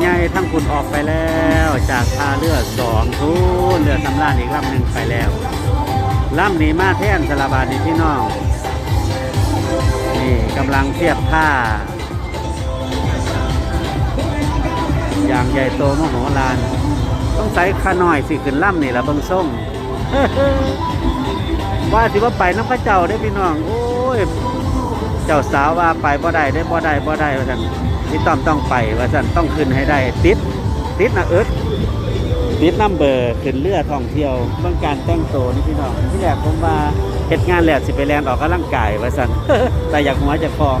ใหญ่ทั้งคุณออกไปแล้ว จากท่าเรือสองทุนเรือสำราญอีกลำหนึ่งไปแล้วลำนี้มาแท่นสารบานี่พี่น้อง นี่กำลังเทียบท่า อย่างใหญ่โตมโหฬารต้องใส่ขาหน่อยสิขึ้นล่ำนี่ละเบิงส่งว่าสิว่าไปน้ำพระเจ้าได้พี่น้อง โอ้ย เจ้าสาวว่าไปบ่ได้ได้บ่ได้บ่ได้ว่าซั่น พี่ต้อมต้องไปว่าซั่นต้องขึ้นให้ได้ติดติดนะเอิร์ดติดน้ำเบอร์ขึ้นเรือท่องเที่ยวเรื่องการแต่งตัวนี่พี่น้องที่แรกผมว่าเฮ็ดงานแหล้วสิไปแลนออกกำลังกายว่าซั่นแต่อยากหัวจะฟอง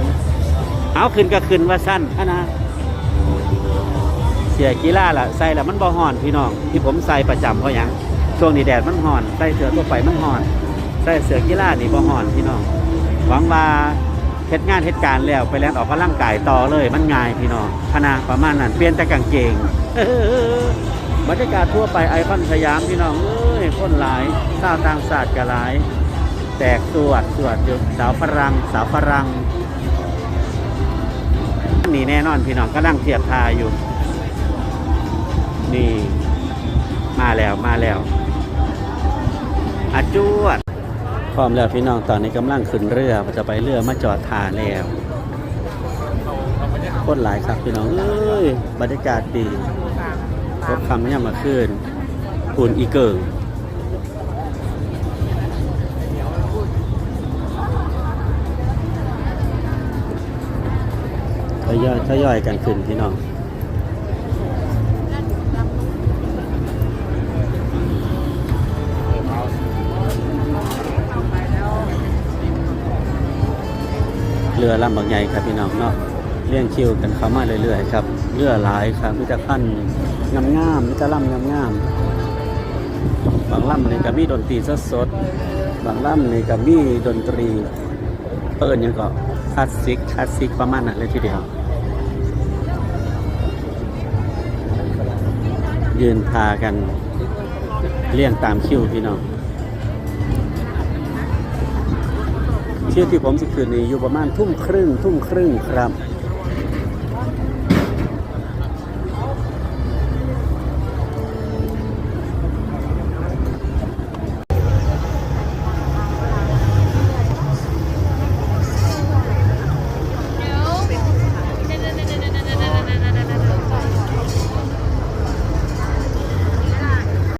เอาขึ้นก็ขึ้นว่าซั่นนะเสียกีฬาล่ะใส่ล้วมันบ่ฮ้อนพี่น้องที่ผมใส่ประจำเพราะหยังช่วงนี้แดดมันฮ้อนใส่เสื้อตัวไปมันฮ้อนใส่เสื้อกีฬานี่บ่ฮ้อนพี่น้องหวังว่า เฮ็ดงานเฮ็ดการแล้วไปแล้วออกกำลังกายต่อเลยมันง่ายพี่น้องพนาประมาณนั้นเปลี่ยนแต่กางเกงบรรยากาศทั่วไปไอคอนสยามพี่น้องเอ้ยคนหลายชาวต่างชาติก็หลาย แตกสวดสวดอยู่สาวฝรั่งสาวฝรั่งนี่แน่นอนพี่น้องก็นั่งเทียบทาอยู่ นี่ มาแล้วมาแล้วอาจวด พร้อมแล้วพี่น้องตอนนี้กำลังขึ้นเรือจะไปเรือมาจอดท่าแล้วคตรหลายครับพี่น้องเอ้ยบรรยากาศดีรถคำเนี่ยมาขึ้นปุ่นอีเกิงทยอยทยอยกันขึ้นพี่น้อง เรือลำบางใหญ่ครับพี่น้องเนาะเลี้ยงคิวกันเข้ามาเรื่อยๆครับเรือหลายครับมิตรขั้นงามงามมิตรลำงามงามบางลำนี่ก็มีดนตรีสดสดบางลำนี่ก็มีดนตรีเอิญยังก็คลาสสิกคลาสสิกประมาณนั้นเลยทีเดียว ยืนพากันเลี่ยงตามคิวพี่น้อง เชื่อที่ผมสิคืนนี้อยู่ประมาณทุ่มครึ่งทุ่มครึ่งครับ